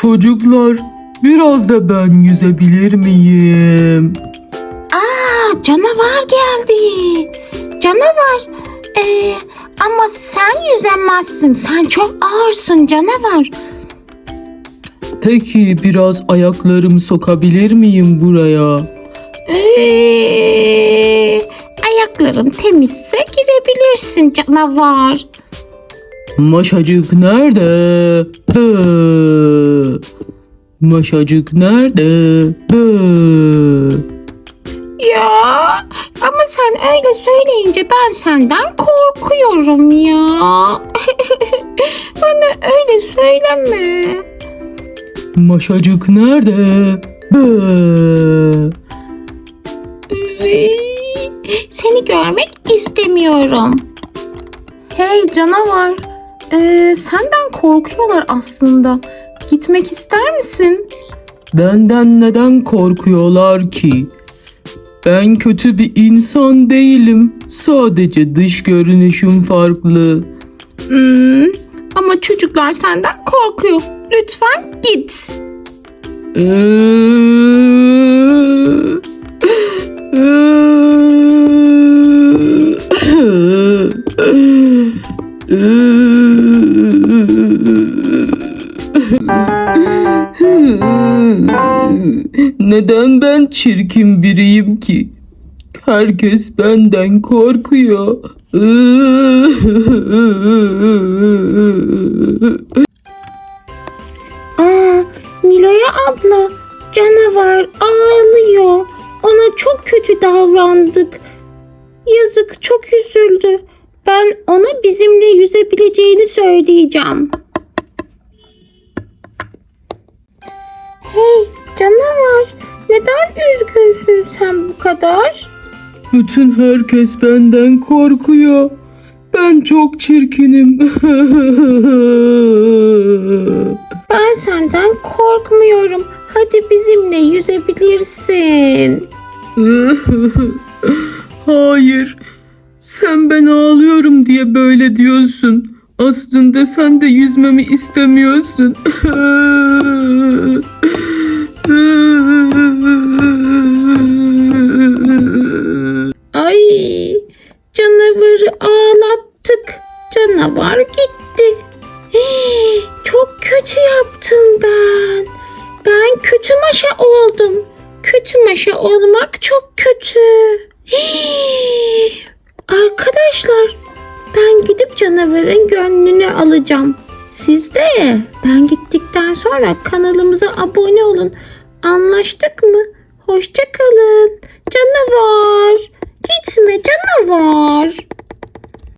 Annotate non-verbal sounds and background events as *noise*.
Çocuklar biraz da ben yüzebilir miyim? Aa canavar geldi. Canavar. Ee, ama sen yüzemezsin. Sen çok ağırsın canavar. Peki biraz ayaklarımı sokabilir miyim buraya? Ee, ayakların temizse girebilirsin canavar. Maşacık nerede? Hı. Maşacık nerede? Hı. Ya ama sen öyle söyleyince ben senden korkuyorum ya. *laughs* Bana öyle söyleme. Maşacık nerede? Hı. Seni görmek istemiyorum. Hey canavar. Ee, senden korkuyorlar aslında. Gitmek ister misin? Benden neden korkuyorlar ki? Ben kötü bir insan değilim. Sadece dış görünüşüm farklı. Hmm, ama çocuklar senden korkuyor. Lütfen git. Neden ben çirkin biriyim ki? Herkes benden korkuyor. Aa, Nilo'ya abla canavar ağlıyor. Ona çok kötü davrandık. Yazık çok üzüldü. Ben ona bizimle yüzebileceğini söyleyeceğim. Hey canavar neden üzgünsün sen bu kadar? Bütün herkes benden korkuyor. Ben çok çirkinim. *laughs* Ben senden korkmuyorum. Hadi bizimle yüzebilirsin. *laughs* Hayır. Sen ben ağlıyorum diye böyle diyorsun. Aslında sen de yüzmemi istemiyorsun. *laughs* Ay canavarı ağlattık. Canavar gitti. Çok kötü yaptım ben. Ben kötü maşa oldum. Kötü maşa olmak çok kötü. Canavarın gönlünü alacağım. Siz de ben gittikten sonra kanalımıza abone olun. Anlaştık mı? Hoşça kalın. Canavar. Gitme canavar.